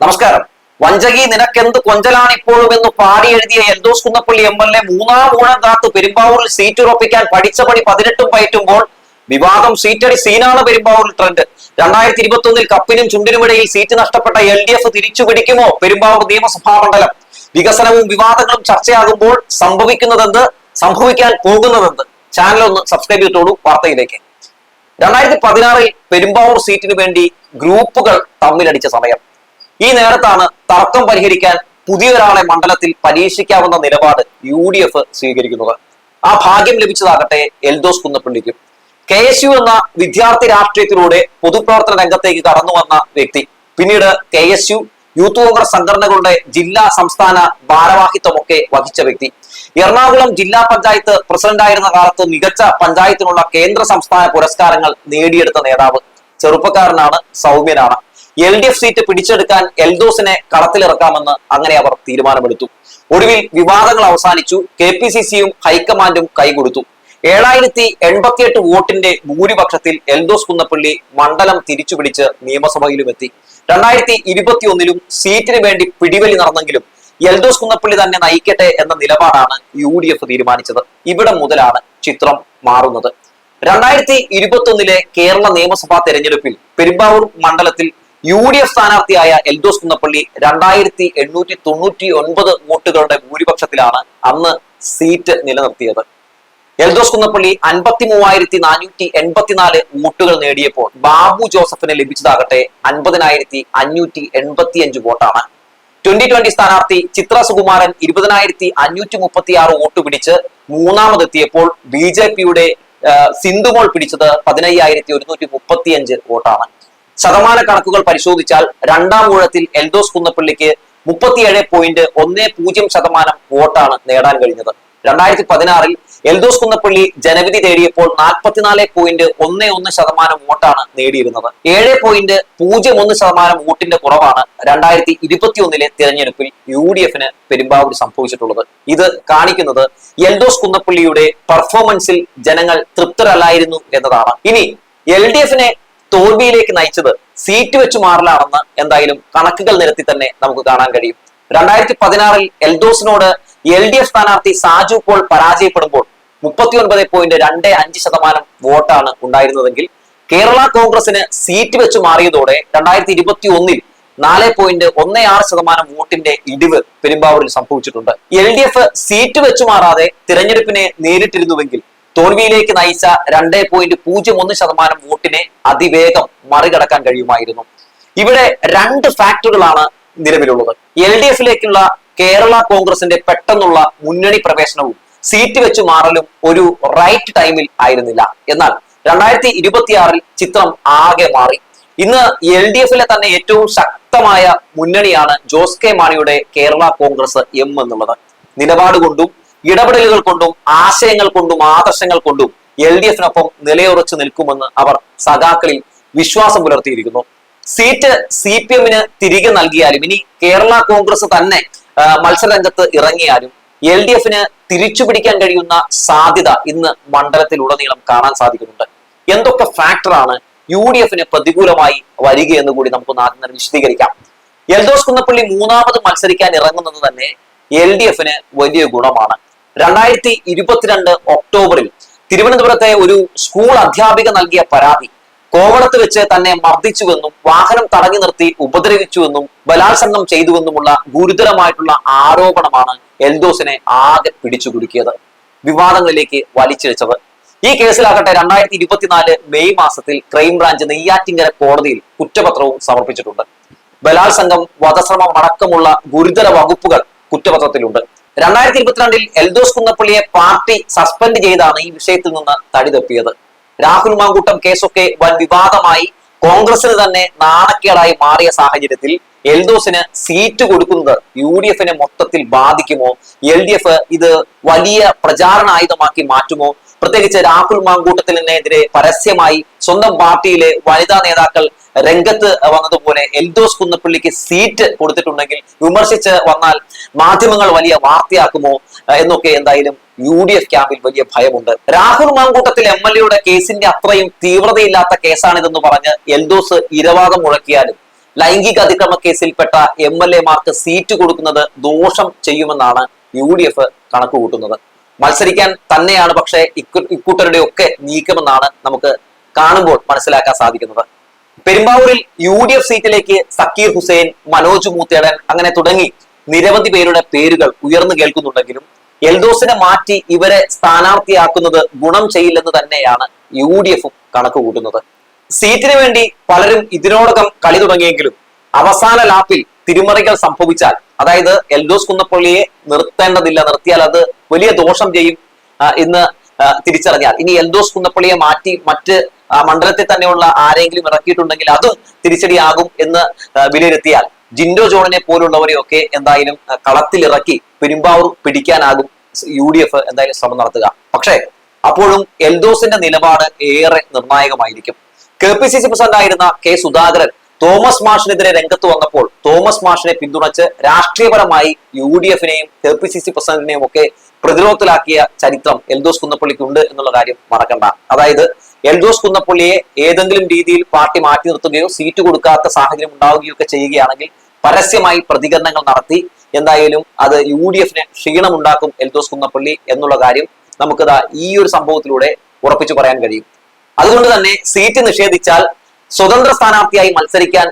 നമസ്കാരം. വഞ്ചകി നിനക്കെന്ത് കൊഞ്ചലാണ് ഇപ്പോഴും എന്ന് പാടി എഴുതിയ Eldhose Kunnappilly M L A മൂന്നാം ഊഴം കാത്ത് പെരുമ്പാവൂരിൽ സീറ്റ് ഉറപ്പിക്കാൻ പഠിച്ച പണി പതിനെട്ടും പയറ്റുമ്പോൾ വിവാദം സീറ്റടി സീനാണ് പെരുമ്പാവൂരിൽ ട്രെൻഡ് രണ്ടായിരത്തി ഇരുപത്തി ഒന്നിൽ കപ്പിനും ചുണ്ടിനുമിടയിൽ സീറ്റ് നഷ്ടപ്പെട്ട എൽ ഡി എഫ് തിരിച്ചു പിടിക്കുമോ പെരുമ്പാവൂർ നിയമസഭാ മണ്ഡലം? വികസനവും വിവാദങ്ങളും ചർച്ചയാകുമ്പോൾ സംഭവിക്കുന്നതെന്ത്? സംഭവിക്കാൻ പോകുന്നതെന്ത്? ചാനൽ ഒന്ന് സബ്സ്ക്രൈബ് ചെയ്തോളൂ വാർത്തയിലേക്ക്. രണ്ടായിരത്തി പതിനാറിൽ പെരുമ്പാവൂർ സീറ്റിന് വേണ്ടി ഗ്രൂപ്പുകൾ തമ്മിലടിച്ച സമയം. ഈ നേരത്താണ് തർക്കം പരിഹരിക്കാൻ പുതിയൊരാളെ മണ്ഡലത്തിൽ പരീക്ഷിക്കാവുന്ന നിലപാട് യു ഡി എഫ് സ്വീകരിക്കുന്നത്. ആ ഭാഗ്യം ലഭിച്ചതാകട്ടെ എൽദോസ് കുന്നപ്പള്ളിക്കും. കെ എസ് യു എന്ന വിദ്യാർത്ഥി രാഷ്ട്രീയത്തിലൂടെ പൊതുപ്രവർത്തന രംഗത്തേക്ക് കടന്നു വന്ന വ്യക്തി. പിന്നീട് K S U youth Congress സംഘടനകളുടെ ജില്ലാ സംസ്ഥാന ഭാരവാഹിത്വമൊക്കെ വഹിച്ച വ്യക്തി. എറണാകുളം ജില്ലാ പഞ്ചായത്ത് പ്രസിഡന്റായിരുന്ന കാലത്ത് മികച്ച പഞ്ചായത്തിനുള്ള കേന്ദ്ര സംസ്ഥാന പുരസ്കാരങ്ങൾ നേടിയെടുത്ത നേതാവ്. ചെറുപ്പക്കാരനാണ് സൗമ്യനാണ്. എൽ ഡി എഫ് സീറ്റ് പിടിച്ചെടുക്കാൻ എൽദോസിനെ കളത്തിലിറക്കാമെന്ന് അങ്ങനെ അവർ തീരുമാനമെടുത്തു. ഒടുവിൽ വിവാദങ്ങൾ അവസാനിച്ചു. കെ പി സി സിയും ഹൈക്കമാൻഡും കൈകൊടുത്തു. ഏഴായിരത്തി എൺപത്തിയെട്ട് വോട്ടിന്റെ ഭൂരിപക്ഷത്തിൽ എൽദോസ് കുന്നപ്പള്ളി മണ്ഡലം തിരിച്ചുപിടിച്ച് നിയമസഭയിലും എത്തി രണ്ടായിരത്തി ഇരുപത്തി ഒന്നിലും സീറ്റിന് വേണ്ടി പിടിവലി നടന്നെങ്കിലും എൽദോസ് കുന്നപ്പള്ളി തന്നെ നയിക്കട്ടെ എന്ന നിലപാടാണ് യു ഡി എഫ് തീരുമാനിച്ചത്. ഇവിടെ മുതലാണ് ചിത്രം മാറുന്നത്. രണ്ടായിരത്തി ഇരുപത്തി ഒന്നിലെ കേരള നിയമസഭാ തെരഞ്ഞെടുപ്പിൽ പെരുമ്പാവൂർ മണ്ഡലത്തിൽ യു ഡി എഫ് സ്ഥാനാർത്ഥിയായ എൽദോസ് കുന്നപ്പള്ളി രണ്ടായിരത്തി എണ്ണൂറ്റി തൊണ്ണൂറ്റി ഒൻപത് വോട്ടുകളുടെ ഭൂരിപക്ഷത്തിലാണ് അന്ന് സീറ്റ് നിലനിർത്തിയത്. എൽദോസ് കുന്നപ്പള്ളി അൻപത്തി മൂവായിരത്തി നാനൂറ്റി എൺപത്തിനാല് വോട്ടുകൾ നേടിയപ്പോൾ ബാബു ജോസഫിന് ലഭിച്ചതാകട്ടെ അൻപതിനായിരത്തി അഞ്ഞൂറ്റി എൺപത്തിയഞ്ച് വോട്ടാണ്. ട്വന്റി ട്വന്റി സ്ഥാനാർത്ഥി ചിത്ര സുകുമാരൻ ഇരുപതിനായിരത്തി അഞ്ഞൂറ്റി മുപ്പത്തി ആറ് വോട്ട് പിടിച്ച് മൂന്നാമതെത്തിയപ്പോൾ ബി ജെ പിയുടെ സിന്ധുമോൾ പിടിച്ചത് പതിനയ്യായിരത്തി ഒരുന്നൂറ്റി മുപ്പത്തിയഞ്ച് വോട്ടാണ്. ശതമാന കണക്കുകൾ പരിശോധിച്ചാൽ രണ്ടാം ഊഴത്തിൽ എൽദോസ് കുന്നപ്പള്ളിക്ക് മുപ്പത്തിയേഴ് പോയിന്റ് ഒന്ന് പൂജ്യം ശതമാനം വോട്ടാണ് നേടാൻ കഴിഞ്ഞത്. രണ്ടായിരത്തി പതിനാറിൽ എൽദോസ് കുന്നപ്പള്ളി ജനവിധി തേടിയപ്പോൾ നാൽപ്പത്തിനാല് പോയിന്റ് ഒന്ന് ഒന്ന് ശതമാനം വോട്ടാണ് നേടിയിരുന്നത്. ഏഴ് പോയിന്റ് പൂജ്യം ഒന്ന് ശതമാനം വോട്ടിന്റെ കുറവാണ് രണ്ടായിരത്തി ഇരുപത്തി ഒന്നിലെ തിരഞ്ഞെടുപ്പിൽ യു ഡി എഫിന് പെരുമ്പാവൂർ സംഭവിച്ചിട്ടുള്ളത്. ഇത് കാണിക്കുന്നത് എൽദോസ് കുന്നപ്പള്ളിയുടെ പെർഫോമൻസിൽ ജനങ്ങൾ തൃപ്തരല്ലായിരുന്നു എന്നതാണ്. ഇനി എൽ ഡി എഫിനെ തോൽവിയിലേക്ക് നയിച്ചത് സീറ്റ് വെച്ച് മാറലാണെന്ന് എന്തായാലും കണക്കുകൾ നിരത്തി തന്നെ നമുക്ക് കാണാൻ കഴിയും. രണ്ടായിരത്തി പതിനാറിൽ എൽദോസിനോട് എൽ ഡി എഫ് സ്ഥാനാർത്ഥി സാജു പോൾ പരാജയപ്പെടുമ്പോൾ മുപ്പത്തി ഒൻപത് പോയിന്റ് രണ്ട് അഞ്ച് ശതമാനം വോട്ടാണ് ഉണ്ടായിരുന്നതെങ്കിൽ കേരള കോൺഗ്രസിന് സീറ്റ് വെച്ച് മാറിയതോടെ രണ്ടായിരത്തി ഇരുപത്തി ഒന്നിൽ നാല് പോയിന്റ് ഒന്ന് ആറ് ശതമാനം വോട്ടിന്റെ ഇടിവ് പെരുമ്പാവൂരിൽ സംഭവിച്ചിട്ടുണ്ട്. എൽ ഡി എഫ് സീറ്റ് വെച്ചു മാറാതെ തിരഞ്ഞെടുപ്പിനെ നേരിട്ടിരുന്നുവെങ്കിൽ തോൽവിയിലേക്ക് നയിച്ച രണ്ടേ പോയിന്റ് പൂജ്യം ഒന്ന് ശതമാനം വോട്ടിനെ അതിവേഗം മറികടക്കാൻ കഴിയുമായിരുന്നു. ഇവിടെ രണ്ട് ഫാക്ടറുകളാണ് നിലവിലുള്ളത്. എൽ ഡി എഫിലേക്കുള്ള കേരള കോൺഗ്രസിന്റെ പെട്ടെന്നുള്ള മുന്നണി പ്രവേശനവും സീറ്റ് വെച്ച് മാറലും ഒരു റൈറ്റ് ടൈമിൽ ആയിരുന്നില്ല. എന്നാൽ രണ്ടായിരത്തി ഇരുപത്തിയാറിൽ ചിത്രം ആകെ മാറി. ഇന്ന് എൽ ഡി എഫിലെ തന്നെ ഏറ്റവും ശക്തമായ മുന്നണിയാണ് ജോസ് കെ മാണിയുടെ കേരള കോൺഗ്രസ് എം എന്നുള്ളത്. നിലപാട് കൊണ്ടും ഇടപെടലുകൾ കൊണ്ടും ആശയങ്ങൾ കൊണ്ടും ആദർശങ്ങൾ കൊണ്ടും എൽ ഡി എഫിനൊപ്പം നിലയുറച്ചു നിൽക്കുമെന്ന് അവർ സഖാക്കളിൽ വിശ്വാസം പുലർത്തിയിരിക്കുന്നു. സീറ്റ് സി പി എമ്മിന് തിരികെ നൽകിയാലും ഇനി കേരള കോൺഗ്രസ് തന്നെ മത്സരരംഗത്ത് ഇറങ്ങിയാലും എൽ ഡി എഫിന് തിരിച്ചു പിടിക്കാൻ കഴിയുന്ന സാധ്യത ഇന്ന് മണ്ഡലത്തിൽ ഉടനീളം കാണാൻ സാധിക്കുന്നുണ്ട്. എന്തൊക്കെ ഫാക്ടറാണ് യു ഡി എഫിന് പ്രതികൂലമായി വരികയെന്ന് കൂടി നമുക്കൊന്ന് ആദ്യം തന്നെ വിശദീകരിക്കാം. എൽദോസ് കുന്നപ്പള്ളി മൂന്നാമത് മത്സരിക്കാൻ ഇറങ്ങുന്നത് തന്നെ എൽ ഡി എഫിന് വലിയ ഗുണമാണ്. രണ്ടായിരത്തി ഇരുപത്തിരണ്ട് ഒക്ടോബറിൽ തിരുവനന്തപുരത്തെ ഒരു സ്കൂൾ അധ്യാപിക നൽകിയ പരാതി കോവളത്ത് വെച്ച് തന്നെ മർദ്ദിച്ചുവെന്നും വാഹനം തടഞ്ഞു നിർത്തി ഉപദ്രവിച്ചുവെന്നും ബലാത്സംഗം ചെയ്തുവെന്നുമുള്ള ഗുരുതരമായിട്ടുള്ള ആരോപണമാണ് എൽദോസിനെ ആകെ പിടിച്ചുകുടുക്കിയത്. വിവാദങ്ങളിലേക്ക് വലിച്ചിഴച്ചത്. ഈ കേസിലാകട്ടെ രണ്ടായിരത്തി ഇരുപത്തിനാല് മെയ് മാസത്തിൽ ക്രൈംബ്രാഞ്ച് നെയ്യാറ്റിങ്കര കോടതിയിൽ കുറ്റപത്രവും സമർപ്പിച്ചിട്ടുണ്ട്. ബലാത്സംഗം വധശ്രമം അടക്കമുള്ള ഗുരുതര വകുപ്പുകൾ കുറ്റപത്രത്തിലുണ്ട്. രണ്ടായിരത്തി ഇരുപത്തിരണ്ടിൽ എൽദോസ് കുന്നപ്പള്ളിയെ പാർട്ടി സസ്പെൻഡ് ചെയ്താണ് ഈ വിഷയത്തിൽ നിന്ന് തടിതപ്പിയത് രാഹുൽ മാങ്കൂട്ടം കേസൊക്കെ വൻ വിവാദമായി. കോൺഗ്രസിന് തന്നെ നാണക്കേടായി മാറിയ സാഹചര്യത്തിൽ എൽദോസിന് സീറ്റ് കൊടുക്കുന്നത് യു ഡി എഫിനെ മൊത്തത്തിൽ ബാധിക്കുമോ? എൽ ഡി എഫ് ഇത് വലിയ പ്രചാരണ ആയുധമാക്കി മാറ്റുമോ? പ്രത്യേകിച്ച് രാഹുൽ മാങ്കൂട്ടത്തിനെതിരെ പരസ്യമായി സ്വന്തം പാർട്ടിയിലെ വനിതാ നേതാക്കൾ രംഗത്ത് വന്നതുപോലെ എൽദോസ് കുന്നപ്പള്ളിക്ക് സീറ്റ് കൊടുത്തിട്ടുണ്ടെങ്കിൽ വിമർശിച്ച് വന്നാൽ മാധ്യമങ്ങൾ വലിയ വാർത്തയാക്കുമോ? എന്നൊക്കെ എന്തായാലും യു ഡി എഫ് ക്യാമ്പിൽ വലിയ ഭയമുണ്ട്. രാഹുൽ മാങ്കൂട്ടത്തിൽ എം എൽ എയുടെ കേസിന്റെ അത്രയും തീവ്രതയില്ലാത്ത കേസാണിതെന്ന് പറഞ്ഞ് എൽദോസ് ഇരവാദം മുഴക്കിയാലും ലൈംഗിക അതിക്രമ കേസിൽപ്പെട്ട എം എൽ എമാർക്ക് സീറ്റ് കൊടുക്കുന്നത് ദോഷം ചെയ്യുമെന്നാണ് യു ഡി എഫ് കണക്ക് കൂട്ടുന്നത് മത്സരിക്കാൻ തന്നെയാണ് പക്ഷേ ഇക്കു- ഇക്കൂട്ടരുടെ ഒക്കെ നീക്കമെന്നാണ് നമുക്ക് കാണുമ്പോൾ മനസ്സിലാക്കാൻ സാധിക്കുന്നത്. പെരുമ്പാവൂരിൽ യു ഡി എഫ് സീറ്റിലേക്ക് സക്കീർ ഹുസൈൻ മനോജ് മൂത്തേടൻ അങ്ങനെ തുടങ്ങി നിരവധി പേരുടെ പേരുകൾ ഉയർന്നു കേൾക്കുന്നുണ്ടെങ്കിലും എൽദോസിനെ മാറ്റി ഇവരെ സ്ഥാനാർത്ഥിയാക്കുന്നത് ഗുണം ചെയ്യില്ലെന്ന് തന്നെയാണ് യു ഡി എഫും കണക്ക് കൂട്ടുന്നത് സീറ്റിന് വേണ്ടി പലരും ഇതിനോടകം കളി തുടങ്ങിയെങ്കിലും അവസാന ലാപ്പിൽ തിരിമറികൾ സംഭവിച്ചാൽ അതായത് എൽദോസ് കുന്നപ്പള്ളിയെ നിർത്തേണ്ടതില്ല നിർത്തിയാൽ അത് വലിയ ദോഷം ചെയ്യും എന്ന് തിരിച്ചറിഞ്ഞാൽ. ഇനി എൽദോസ് കുന്നപ്പള്ളിയെ മാറ്റി മറ്റ് മണ്ഡലത്തിൽ തന്നെയുള്ള ആരെങ്കിലും ഇറക്കിയിട്ടുണ്ടെങ്കിൽ അതും തിരിച്ചടിയാകും എന്ന് വിലയിരുത്തിയാൽ ജിൻഡോ ജോണിനെ പോലുള്ളവരെയൊക്കെ എന്തായാലും കളത്തിലിറക്കി പെരുമ്പാവൂർ പിടിക്കാനാകും യു ഡി എഫ് എന്തായാലും ശ്രമം നടത്തുക. പക്ഷേ അപ്പോഴും എൽദോസിന്റെ നിലപാട് ഏറെ നിർണായകമായിരിക്കും. K P C C president ആയിരുന്ന കെ സുധാകരൻ തോമസ് മാഷിനെതിരെ രംഗത്ത് വന്നപ്പോൾ തോമസ് മാഷിനെ പിന്തുണച്ച് രാഷ്ട്രീയപരമായി യു ഡി എഫിനെയും കെ പി സി സി പ്രസിഡന്റിനെയും ഒക്കെ പ്രതിരോധത്തിലാക്കിയ ചരിത്രം എൽദോസ് കുന്നപ്പള്ളിക്ക് ഉണ്ട് എന്നുള്ള കാര്യം മറക്കണ്ട. അതായത് എൽദോസ് കുന്നപ്പള്ളിയെ ഏതെങ്കിലും രീതിയിൽ പാർട്ടി മാറ്റി നിർത്തുകയോ സീറ്റ് കൊടുക്കാത്ത സാഹചര്യം ഉണ്ടാവുകയോ ഒക്കെ ചെയ്യുകയാണെങ്കിൽ പരസ്യമായി പ്രതികരണങ്ങൾ നടത്തി എന്തായാലും അത് യു ഡി എഫിന് ക്ഷീണമുണ്ടാക്കും എൽദോസ് കുന്നപ്പള്ളി എന്നുള്ള കാര്യം നമുക്കിതാ ഈ ഒരു സംഭവത്തിലൂടെ ഉറപ്പിച്ചു പറയാൻ കഴിയും. അതുകൊണ്ട് തന്നെ സീറ്റ് നിഷേധിച്ചാൽ സ്വതന്ത്ര സ്ഥാനാർത്ഥിയായി മത്സരിക്കാൻ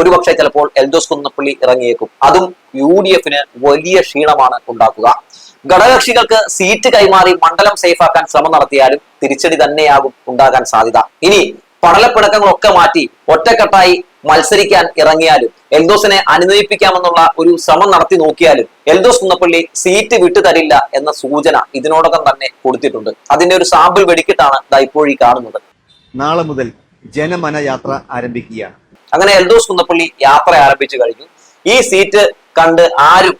ഒരുപക്ഷെ ചിലപ്പോൾ എൽദോസ് കുന്നപ്പള്ളി ഇറങ്ങിയേക്കും. അതും യു ഡി എഫിന് വലിയ ക്ഷീണമാണ് ഉണ്ടാക്കുക. ഘടകകക്ഷികൾക്ക് സീറ്റ് കൈമാറി മണ്ഡലം സേഫാക്കാൻ ശ്രമം നടത്തിയാലും തിരിച്ചടി തന്നെയാകും ഉണ്ടാകാൻ സാധ്യത. ഇനി പടലപ്പിണക്കങ്ങളൊക്കെ മാറ്റി ഒറ്റക്കെട്ടായി മത്സരിക്കാൻ ഇറങ്ങിയാലും എൽദോസിനെ അനുനയിപ്പിക്കാമെന്നുള്ള ഒരു ശ്രമം നടത്തി നോക്കിയാലും എൽദോസ് കുന്നപ്പള്ളി സീറ്റ് വിട്ടു തരില്ല എന്ന സൂചന ഇതിനോടകം തന്നെ കൊടുത്തിട്ടുണ്ട്. അതിന്റെ ഒരു സാമ്പിൾ വെടിക്കിട്ടാണ് ഇപ്പോഴീ കാണുന്നത്. നാളെ മുതൽ ജനമന യാത്ര ആരംഭിക്കുകയാണ്. അങ്ങനെ എൽദോസ് കുന്നപ്പള്ളി യാത്ര ആരംഭിച്ചു കഴിഞ്ഞു. ഈ സീറ്റ് കണ്ട് ആരും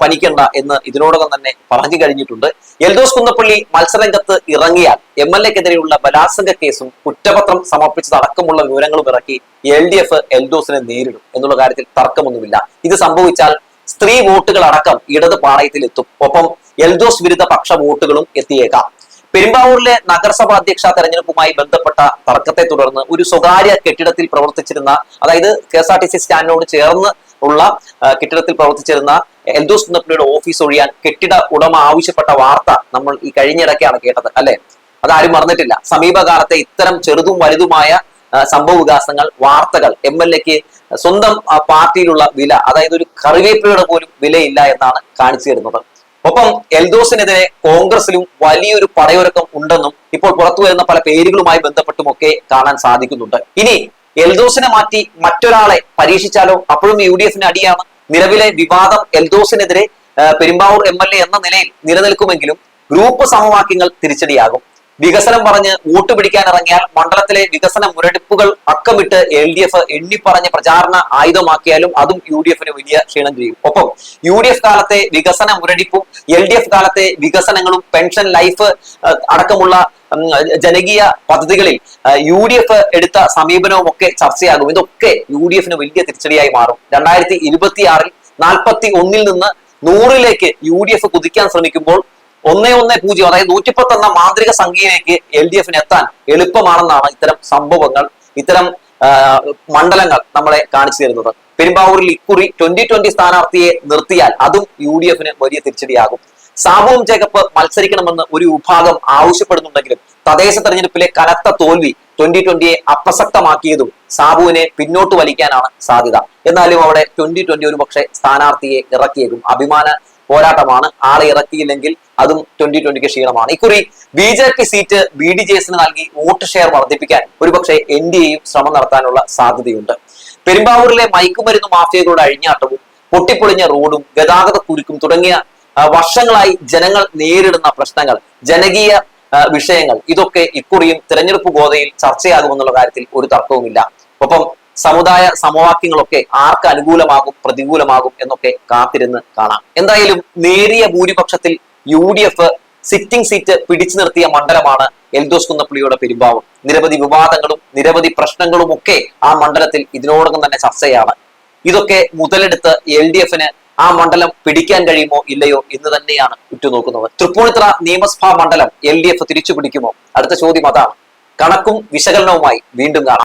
പനിക്കണ്ട എന്ന് ഇതിനോടകം തന്നെ പറഞ്ഞു കഴിഞ്ഞിട്ടുണ്ട്. എൽദോസ് കുന്നപ്പള്ളി മത്സരരംഗത്ത് ഇറങ്ങിയാൽ എം എൽ എക്കെതിരെയുള്ള ബലാത്സംഗ കേസും കുറ്റപത്രം സമർപ്പിച്ചതടക്കമുള്ള വിവരങ്ങളും ഇറക്കി എൽ ഡി എഫ് എൽദോസിനെ നേരിടും എന്നുള്ള കാര്യത്തിൽ തർക്കമൊന്നുമില്ല. ഇത് സംഭവിച്ചാൽ സ്ത്രീ വോട്ടുകൾ അടക്കം ഇടത് പാളയത്തിൽ എത്തും ഒപ്പം എൽദോസ് വിരുദ്ധ പക്ഷ വോട്ടുകളും എത്തിയേക്കാം. പെരുമ്പാവൂരിലെ നഗരസഭാ അധ്യക്ഷ തെരഞ്ഞെടുപ്പുമായി ബന്ധപ്പെട്ട തർക്കത്തെ തുടർന്ന് ഒരു സ്വകാര്യ കെട്ടിടത്തിൽ പ്രവർത്തിച്ചിരുന്ന അതായത് K S R T C സ്റ്റാൻഡിനോട് ചേർന്ന് ഉള്ള കെട്ടിടത്തിൽ പ്രവർത്തിച്ചിരുന്ന എൽദോസ് കുന്നപ്പിള്ളിയുടെ ഓഫീസ് ഒഴിയാൻ കെട്ടിട ഉടമ ആവശ്യപ്പെട്ട വാർത്ത നമ്മൾ ഈ കഴിഞ്ഞിടയ്ക്കാണ് കേട്ടത് അല്ലെ? അതാരും മറന്നിട്ടില്ല. സമീപകാലത്തെ ഇത്തരം ചെറുതും വലുതുമായ സംഭവ വികാസങ്ങൾ വാർത്തകൾ എം എൽ എക്ക് സ്വന്തം പാർട്ടിയിലുള്ള വില അതായത് ഒരു കറിവേപ്പിലയുടെ പോലും വിലയില്ല എന്നാണ് കാണിച്ചു തരുന്നത്. ഒപ്പം എൽദോസിനെതിരെ കോൺഗ്രസിലും വലിയൊരു പടയൊരുക്കം ഉണ്ടെന്നും ഇപ്പോൾ പുറത്തു വരുന്ന പല പേരുകളുമായി ബന്ധപ്പെട്ടുമൊക്കെ കാണാൻ സാധിക്കുന്നുണ്ട്. ഇനി എൽദോസിനെ മാറ്റി മറ്റൊരാളെ പരീക്ഷിച്ചാലോ? അപ്പോഴും യു ഡി എഫിന് അടിയാണ്. നിലവിലെ വിവാദം എൽദോസിനെതിരെ പെരുമ്പാവൂർ എം എൽ എ എന്ന നിലയിൽ നിലനിൽക്കുമെങ്കിലും ഗ്രൂപ്പ് സമവാക്യങ്ങൾ തിരിച്ചടിയാകും. വികസനം പറഞ്ഞ് വോട്ട് പിടിക്കാൻ ഇറങ്ങിയാൽ മണ്ഡലത്തിലെ വികസന മുരടിപ്പുകൾ അക്കമിട്ട് എൽ ഡി എഫ് എണ്ണിപ്പറഞ്ഞ് പ്രചാരണ ആയുധമാക്കിയാലും അതും യു ഡി എഫിന് വലിയ ക്ഷീണം ചെയ്യും. ഒപ്പം യു ഡി എഫ് കാലത്തെ വികസന മുരടിപ്പും എൽ ഡി എഫ് കാലത്തെ വികസനങ്ങളും പെൻഷൻ ലൈഫ് അടക്കമുള്ള ജനകീയ പദ്ധതികളിൽ യു ഡി എഫ് എടുത്ത സമീപനവും ഒക്കെ ചർച്ചയാകും. ഇതൊക്കെ യു ഡി എഫിന് വലിയ തിരിച്ചടിയായി മാറും. രണ്ടായിരത്തി ഇരുപത്തിയാറിൽ നാൽപ്പത്തി ഒന്നിൽ നിന്ന് നൂറിലേക്ക് യു ഡി എഫ് കുതിക്കാൻ ശ്രമിക്കുമ്പോൾ ഒന്നേ ഒന്ന് പൂജ്യം അതായത് നൂറ്റിപ്പത്ത് എന്ന മാന്ത്രിക സംഖ്യയിലേക്ക് എൽ ഡി എഫിന് എത്താൻ എളുപ്പമാണെന്നാണ് ഇത്തരം സംഭവങ്ങൾ ഇത്തരം മണ്ഡലങ്ങൾ നമ്മളെ കാണിച്ചു തരുന്നത്. പെരുമ്പാവൂരിൽ ഇക്കുറി ട്വന്റി ട്വന്റി സ്ഥാനാർത്ഥിയെ നിർത്തിയാൽ അതും യു ഡി എഫിന് വലിയ തിരിച്ചടിയാകും. സാബുവും ജേക്കബ് മത്സരിക്കണമെന്ന് ഒരു വിഭാഗം ആവശ്യപ്പെടുന്നുണ്ടെങ്കിലും തദ്ദേശ തെരഞ്ഞെടുപ്പിലെ കനത്ത തോൽവി ട്വന്റി ട്വന്റിയെ അപ്രസക്തമാക്കിയതും സാബുവിനെ പിന്നോട്ട് വലിക്കാനാണ് സാധ്യത. എന്നാലും അവിടെ ട്വന്റി ട്വന്റി ഒരു പക്ഷേ സ്ഥാനാർത്ഥിയെ ഇറക്കിയേക്കും അഭിമാന പോരാട്ടമാണ്. ആളെ ഇറക്കിയില്ലെങ്കിൽ അതും ട്വന്റി ട്വന്റിക്ക് ക്ഷീണമാണ്. ഇക്കുറി B J P seat B D J എസിന് നൽകി വോട്ട് ഷെയർ വർദ്ധിപ്പിക്കാൻ ഒരുപക്ഷെ എൻ ഡി എയും ശ്രമം നടത്താനുള്ള സാധ്യതയുണ്ട്. പെരുമ്പാവൂരിലെ മയക്കുമരുന്ന് മാഫിയകളുടെ അഴിഞ്ഞാട്ടവും പൊട്ടിപ്പൊളിഞ്ഞ റോഡും ഗതാഗത കുരുക്കും തുടങ്ങിയ വർഷങ്ങളായി ജനങ്ങൾ നേരിടുന്ന പ്രശ്നങ്ങൾ ജനകീയ വിഷയങ്ങൾ ഇതൊക്കെ ഇക്കുറിയും തെരഞ്ഞെടുപ്പ് ഗോതയിൽ ചർച്ചയാകുമെന്നുള്ള കാര്യത്തിൽ ഒരു തർക്കവുമില്ല. ഒപ്പം സമുദായ സമവാക്യങ്ങളൊക്കെ ആർക്ക് അനുകൂലമാകും പ്രതികൂലമാകും എന്നൊക്കെ കാത്തിരുന്ന് കാണാം. എന്തായാലും നേരിയ ഭൂരിപക്ഷത്തിൽ U D F sitting seat പിടിച്ചു നിർത്തിയ മണ്ഡലമാണ് എൽദോസ് കുന്നപ്പള്ളിയുടെ പെരുമ്പാവൂർ. നിരവധി വിവാദങ്ങളും നിരവധി പ്രശ്നങ്ങളും ഒക്കെ ആ മണ്ഡലത്തിൽ ഇതിനോടകം തന്നെ ചർച്ചയാണ്. ഇതൊക്കെ മുതലെടുത്ത് എൽ ഡി എഫിന് ആ മണ്ഡലം പിടിക്കാൻ കഴിയുമോ ഇല്ലയോ എന്ന് തന്നെയാണ് ഉറ്റുനോക്കുന്നത് തൃപ്പൂണിത്ര നിയമസഭാ മണ്ഡലം എൽ ഡി എഫ് തിരിച്ചു പിടിക്കുമോ അടുത്ത ചോദ്യം അതാണ്. കണക്കും വിശകലനവുമായി വീണ്ടും കാണാം.